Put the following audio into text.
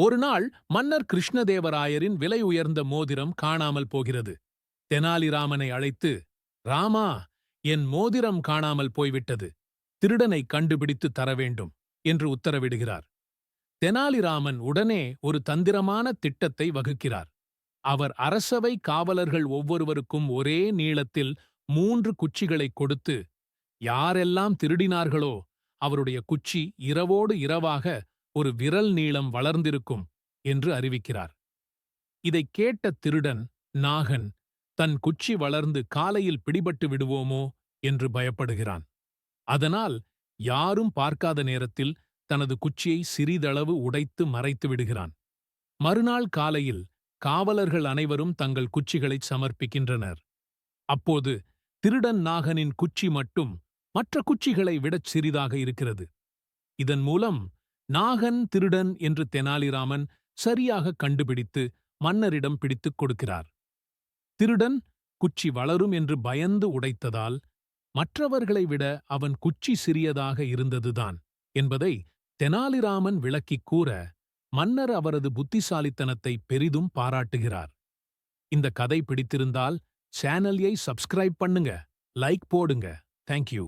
ஒரு நாள் மன்னர் கிருஷ்ணதேவராயரின் விலை உயர்ந்த மோதிரம் காணாமல் போகிறது. தெனாலிராமனை அழைத்து ராமா என் மோதிரம் காணாமல் போய்விட்டது. திருடனை கண்டுபிடித்து தர வேண்டும் என்று உத்தரவிடுகிறார். தெனாலிராமன் உடனே ஒரு தந்திரமான திட்டத்தை வகுக்கிறார். அவர் அரசவை காவலர்கள் ஒவ்வொருவருக்கும் ஒரே நீளத்தில் மூன்று குச்சிகளைக் கொடுத்து யாரெல்லாம் திருடினார்களோ அவருடைய குச்சி இரவோடு இரவாக ஒரு விரல் நீளம் வளர்ந்திருக்கும் என்று அறிவிக்கிறார். இதைக் கேட்ட திருடன் நாகன் தன் குச்சி வளர்ந்து காலையில் பிடிபட்டு விடுவோமோ? என்று பயப்படுகிறான். அதனால் யாரும் பார்க்காத நேரத்தில் தனது குச்சியை சிறிதளவு உடைத்து மறைத்து விடுகிறான். மறுநாள் காலையில் காவலர்கள் அனைவரும் தங்கள் குச்சிகளைச் சமர்ப்பிக்கின்றனர். அப்போது திருடன் நாகனின் குச்சி மட்டும் மற்ற குச்சிகளை விடச் சிறிதாக இருக்கிறது. இதன் மூலம் நாகன் திருடன் என்று தெனாலிராமன் சரியாக கண்டுபிடித்து மன்னரிடம் பிடித்துக் கொடுக்கிறார். திருடன் குச்சி வளரும் என்று பயந்து உடைத்ததால் மற்றவர்களை விட அவன் குச்சி சிறியதாக இருந்ததுதான் என்பதை தெனாலிராமன் விளக்கிக் கூற மன்னர் அவரது புத்திசாலித்தனத்தை பெரிதும் பாராட்டுகிறார். இந்த கதை பிடித்திருந்தால் சேனலையை சப்ஸ்கிரைப் பண்ணுங்க லைக் போடுங்க. Thank you.